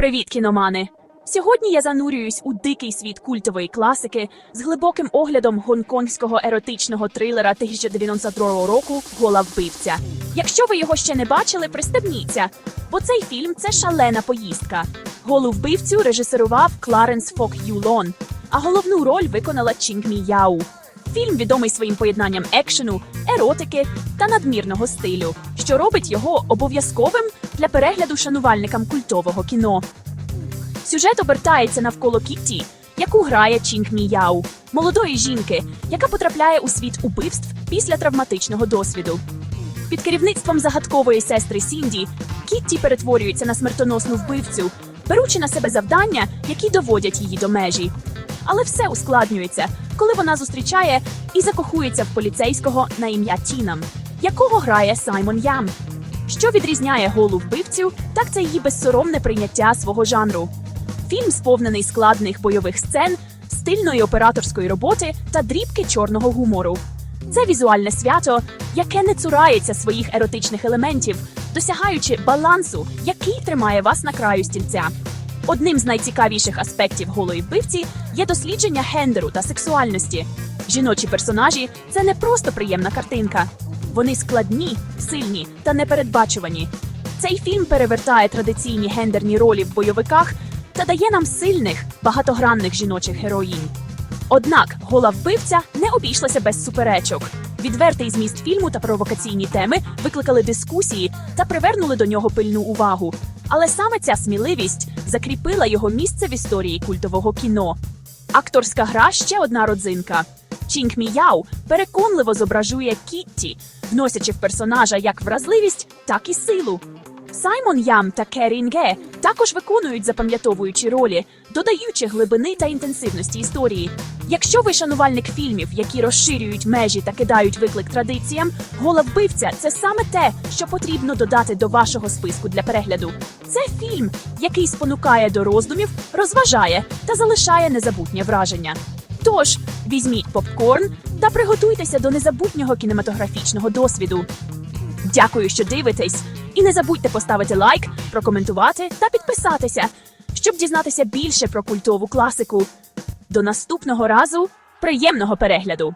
Привіт, кіномани! Сьогодні я занурююсь у дикий світ культової класики з глибоким оглядом гонконгського еротичного трилера 1992 року Гола вбивця. Якщо ви його ще не бачили, пристебніться, бо цей фільм це шалена поїздка. Голу вбивцю режисерував Кларенс Фок Юлон, а головну роль виконала Чінг Мі Яу. Фільм відомий своїм поєднанням екшену, еротики та надмірного стилю, що робить його обов'язковим для перегляду шанувальникам культового кіно. Сюжет обертається навколо Кітті, яку грає Чінг Мі Яу, молодої жінки, яка потрапляє у світ убивств після травматичного досвіду. Під керівництвом загадкової сестри Сінді Кітті перетворюється на смертоносну вбивцю, беручи на себе завдання, які доводять її до межі. Але все ускладнюється, коли вона зустрічає і закохується в поліцейського на ім'я Тінам, якого грає Саймон Ям. Що відрізняє голу вбивцю, так це її безсоромне прийняття свого жанру. Фільм сповнений складних бойових сцен, стильної операторської роботи та дрібки чорного гумору. Це візуальне свято, яке не цурається своїх еротичних елементів, досягаючи балансу, який тримає вас на краю стільця. Одним з найцікавіших аспектів голої вбивці є дослідження гендеру та сексуальності. Жіночі персонажі це не просто приємна картинка. Вони складні, сильні та непередбачувані. Цей фільм перевертає традиційні гендерні ролі в бойовиках та дає нам сильних, багатогранних жіночих героїнь. Однак гола вбивця не обійшлася без суперечок. Відвертий зміст фільму та провокаційні теми викликали дискусії та привернули до нього пильну увагу. Але саме ця сміливість закріпила його місце в історії культового кіно. Акторська гра ще одна родзинка. Чінг Міяу переконливо зображує Кітті, вносячи в персонажа як вразливість, так і силу. Саймон Ям та Керін Ге також виконують запам'ятовуючі ролі, додаючи глибини та інтенсивності історії. Якщо ви шанувальник фільмів, які розширюють межі та кидають виклик традиціям, гола вбивця це саме те, що потрібно додати до вашого списку для перегляду. Це фільм, який спонукає до роздумів, розважає та залишає незабутнє враження. Тож візьміть попкорн та приготуйтеся до незабутнього кінематографічного досвіду. Дякую, що дивитесь, і не забудьте поставити лайк, прокоментувати та підписатися, щоб дізнатися більше про культову класику. До наступного разу приємного перегляду!